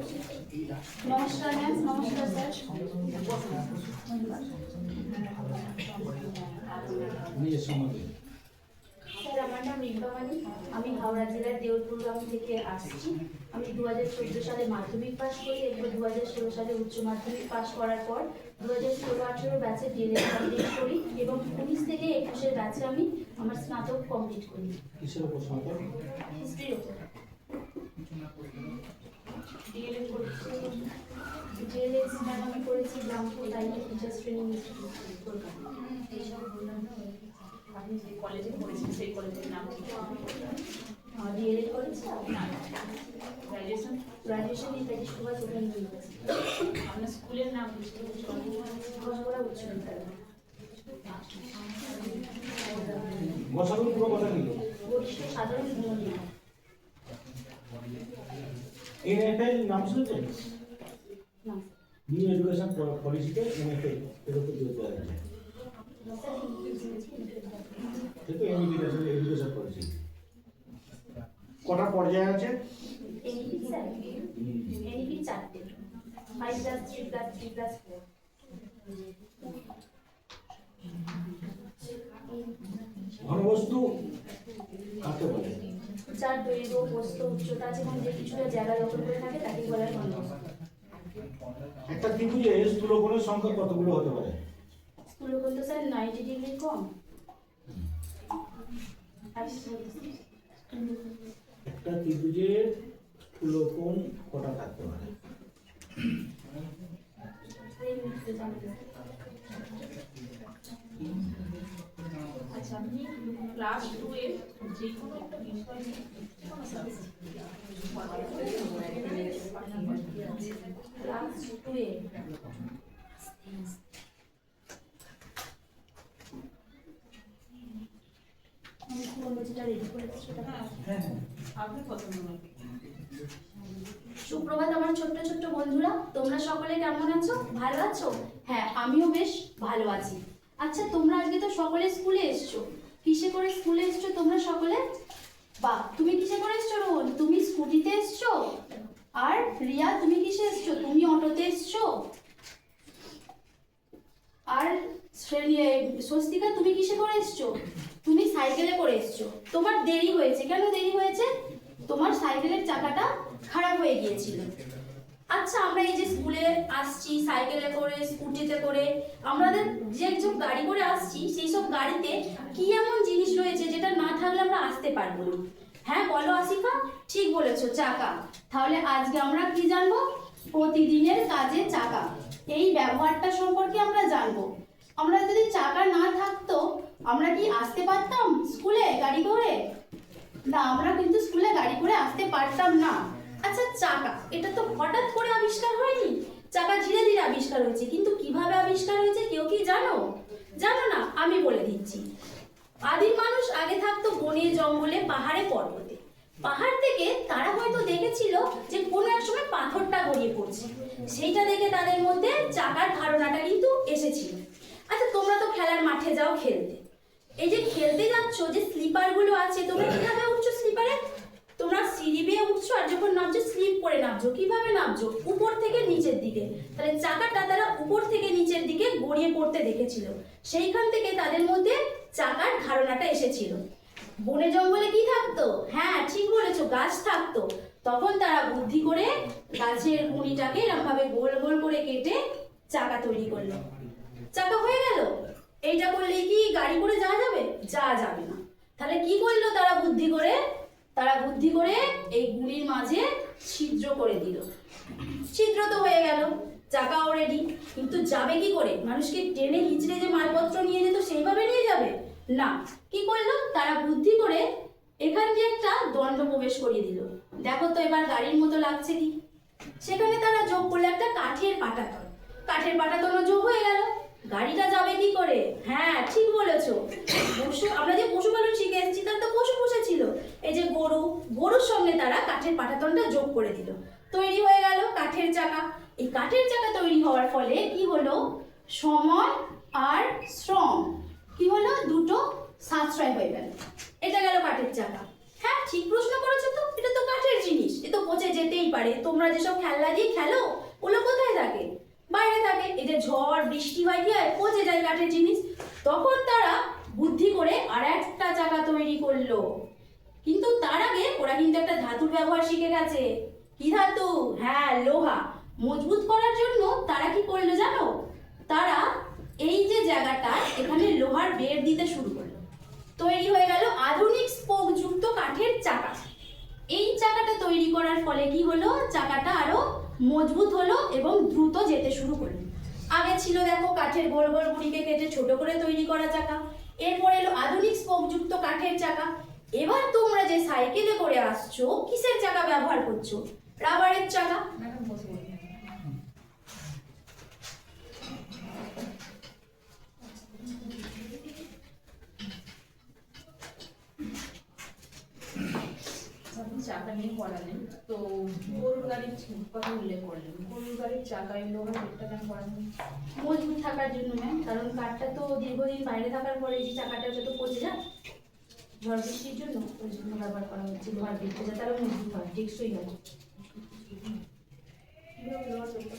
নমস্কার ম্যাম নমস্কার sir sir আমার নাম রিম্পামানি আমি হাওড়া জেলার দেউলপুর গ্রাম থেকে আসছি আমি দু হাজার চোদ্দ সালে মাধ্যমিক পাস করি এরপর দু ষোলো সালে উচ্চ মাধ্যমিক পাস করার পর দু হাজার ষোলো আঠেরো ব্যাচে ডিএলএড কমপ্লিট করি এবং উনিশ থেকে একুশের ব্যাচে আমি আমার স্নাতক কমপ্লিট করি। হিস্ট্রির ওপর করেছি আমি করেছি ব্রাহ্মপুর লাইনের টিচার্স ট্রেনিং ইনস্টিটিউট কলকাতা আপনি যে কলেজে পড়েছেন সেই কলেজের নাম করেছি না graduation graduation Netaji Subhash open আপনার স্কুলের নাম ঘোষকরা উচ্চ বিদ্যালয় বসানোর পুরো কথা সাধারণ এনএফএল নাম শুনেছেন? নিউ এডুকেশন পলিসিতে এনএফএল এর উপর দেওয়া কিন্তু এডুকেশন এডুকেশন পলিসি কটা পর্যায়ে আছে? এনইপি চারটে five plus three plus three plus বলে? যার দৈর্ঘ্য প্রস্থ উচ্চতা আছে এবং যে কিছুটা জায়গা দখল করে থাকে তাকে বলা হয় ঘনবস্তু একটা ত্রিভুজে স্থূলকোণের সংখ্যা কতগুলো হতে পারে? স্কুলে বলতে স্যার নাইনটি ডিগ্রি কম। একটা ত্রিভুজের স্থূলকোণ কটা থাকতে পারে? জানা যায়। আচ্ছা আপনি ক্লাস টু এর যে কোনো একটা বিষয় নিয়ে ক্লাস টু এ হ্যাঁ মনে হয়? সুপ্রভাত আমার ছোট্ট ছোট্ট বন্ধুরা তোমরা সকলে কেমন আছো? ভালো আছো? হ্যাঁ আমিও বেশ ভালো আছি। আচ্ছা তোমরা আজকে তো সকলে স্কুলে এসছো। কিসে করে স্কুলে এসছো তোমরা সকলে? বা, তুমি কিসে করে এসছো রোহন? তুমি স্কুটিতে এসছো? আর রিয়া, তুমি কিসে এসছো? তুমি অটোতে এসছো? আর স্বস্তিকা, তুমি কিসে করে এসছো? তুমি সাইকেলে করে এসছো। তোমার দেরি হয়েছে। কেন দেরি হয়েছে? তোমার সাইকেলের চাকাটা খারাপ হয়ে গিয়েছিল। আচ্ছা আমরা এই যে স্কুলে আসছি সাইকেলে করে স্কুটিতে করে আমাদের যে সব গাড়ি করে আসছি সেই সব গাড়িতে কি এমন জিনিস রয়েছে যেটা না থাকলে আমরা আসতে পারব না? হ্যাঁ বলো আসিফা ঠিক বলেছ, চাকা। তাহলে আজকে আমরা কি জানব? প্রতিদিনের কাজে চাকা। এই ব্যবহারটা সম্পর্কে আমরা জানব। আমরা যদি চাকা না থাকতো, আমরা কি আসতে পারতাম স্কুলে গাড়ি করে? না, আমরা কিন্তু স্কুলে গাড়ি করে আসতে পারতাম না আচ্ছা চাকা এটা তো হঠাৎ করে আবিষ্কার হয়নি চাকা ধীরে ধীরে আবিষ্কার হয়েছে কিন্তু কীভাবে আবিষ্কার হয়েছে কেউ কি জানো জানো না আমি বলে দিচ্ছি আদিম মানুষ আগে থাকতো বনে, জঙ্গলে, পাহাড়ে, পর্বতে। পাহাড় থেকে তারা হয়তো দেখেছিল যে কোনো এক সময় পাথরটা গড়িয়ে পড়ছে। সেইটা দেখে তাদের মধ্যে চাকার ধারণাটা কিন্তু এসেছিল। আচ্ছা তোমরা তো খেলার মাঠে যাও খেলতে। এই যে খেলতে যাচ্ছ যে স্লিপারগুলো আছে, তোমরা কীভাবে উঠছো স্লিপারে? আর যখন নামছো, স্লিপ করে নামছো। কীভাবে নামছো? উপর থেকে নিচের দিকে। তাহলে চাকাটা তারা উপর থেকে নিচের দিকে গড়িয়ে পড়তে দেখেছিল। সেইখান থেকে তাদের মধ্যে চাকার ধারণাটা এসেছিল। বনে জঙ্গলে কি থাকতো? হ্যাঁ ঠিক বলেছ, গাছ থাকতো। তখন তারা বুদ্ধি করে গাছের মুড়িটাকে এরকম ভাবে গোল গোল করে কেটে চাকা তৈরি করল। চাকা হয়ে গেল? এইটা করলে কি গাড়ি করে যাওয়া যাবে? যাওয়া যাবে না। তাহলে কি করল তারা বুদ্ধি করে? তারা বুদ্ধি করে এই গুলির মাঝে ছিদ্র করে দিল। ছিদ্র তো হয়ে গেল চাকাও রেডি কিন্তু যাবে কি করে? মানুষকে টেনে হিচড়ে যে মালপত্র নিয়ে যেত সেইভাবে নিয়ে যাবে? না। কি করল? তারা বুদ্ধি করে এখান দিয়ে একটা দণ্ড প্রবেশ করিয়ে দিল। দেখো তো এবার গাড়ির মতো লাগছে কি? সেখানে তারা যোগ করল একটা কাঠের পাটাতন। কাঠের পাটাতন যোগ হয়ে গেল। গাড়িটা যাবে কি করে? হ্যাঁ ঠিক বলেছ। পশু, আমরা যে পশুপালন শিখে এসেছি, তার তো পশু পুষেছিল এই যে গরু, গরুর সঙ্গে তারা কাঠের পাটাতনটা যোগ করে দিল। তৈরি হয়ে গেল কাঠের চাকা। এই কাঠের চাকা তৈরি হওয়ার ফলে কি হলো? সময় আর শ্রম। কি হলো? দুটো সাশ্রয় হয়ে গেল। এটা গেল কাঠের চাকা। হ্যাঁ ঠিক প্রশ্ন করেছ তো? এটা তো কাঠের জিনিস। এ তো পচে যেতেই পারে। তোমরা যেসব খেলনা দিয়ে খেলো, ওগুলো কোথায় থাকে? বাইরে থাকে যে ঝড়, বৃষ্টি হয়, কি হয়? পচে যায় কাঠের জিনিস। তখন তারা বুদ্ধি করে আর একটা চাকা তৈরি করল। কিন্তু তার আগে ওরা কিন্তু একটা ধাতুর ব্যবহার শিখে গেছে। কি ধাতু? হ্যাঁ লোহা। মজবুত করার জন্য তারা কি করল জানো? তারা এই যে জায়গাটা, এখানে লোহার বের দিতে শুরু করল। তৈরি হয়ে গেল আধুনিক স্পোক যুক্ত কাঠের চাকা। এই চাকাটা তৈরি করার ফলে কি হলো? চাকাটা আরও মজবুত হলো এবং দ্রুত যেতে শুরু করল। আগে ছিল দেখো কাঠের গোল গোল গুড়িকে কেটে ছোট করে তৈরি করা চাকা, এরপর এলো আধুনিক স্পোকযুক্ত কাঠের চাকা। এবার তোমরা যে সাইকেলে করে আসছো, কিসের চাকা ব্যবহার করছ? রাবারের চাকা। আপনি চাকা নিয়ে পড়ালেন তো গরুর গাড়ির কথা উল্লেখ করলেন। গরুর গাড়ির চাকায় লোহার বেগটা কেন পড়ালেন মজবুত থাকার জন্য ম্যাম, কারণ কাঠটা তো দীর্ঘদিন বাইরে থাকার পরে যে চাকাটা তো পচে যায়। ঝড় বৃষ্টির জন্য ওই জন্য ব্যবহার করা হচ্ছে লোহার বেগটা যাতে আরও মজবুত হয়, টেকসই হয়।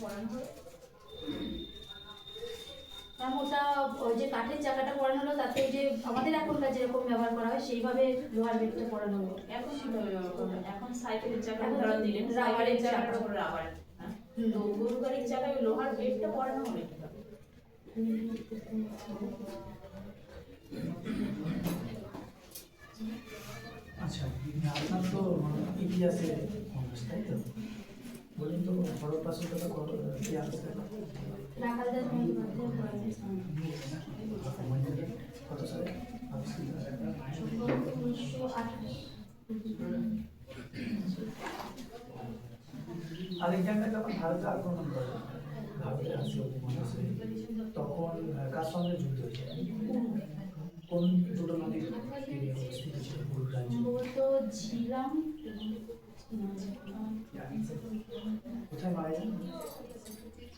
পড়ানো হয়? ম্যাম ওটা ওই যে কাঠের চাকাটা পরানো হলো তাতে যে আমাদের এখনকার যেরকম ব্যবহার করা হয় সেইভাবে লোহার বেগটা পরানো হলো। এখন এখন সাইকেলের চাকা এখন দিলেন রাবারের রাবারের চাকা। চাকার উপর রাবার? তো গরুর গাড়ির চাকায় লোহার বেগটা পড়ানো হবে আচ্ছা আপনার তো ইতিহাসে তাই তো? আলেকজান্ডার যখন ভারতে আক্রমণ করে ভারতে আসে উপমহাদেশে তখন কার সঙ্গে যুদ্ধ হয়েছে? কোন দুটো নদীর ছিল? পুরো রাজ্য সম্ভবত ঝিলাম কোথায় মারা যান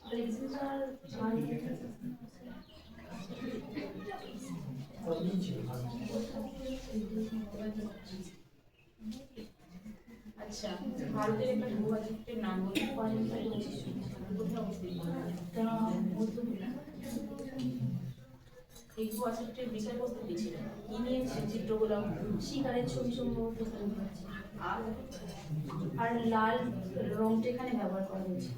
আলেকজান্ডার কতদিন ছিল ভারতে আচ্ছা ভারতের একটা ভূভাজকের নাম বলুন কোথায় অবস্থিত এই ভূভাজকটির বিষয়বস্তু কি ছিল কি নিয়ে চিত্রগুলো শিকারের ছবি সম্ভবত ওখানে আছে। আর আর লাল রংটা এখানে ব্যবহার করা হয়েছে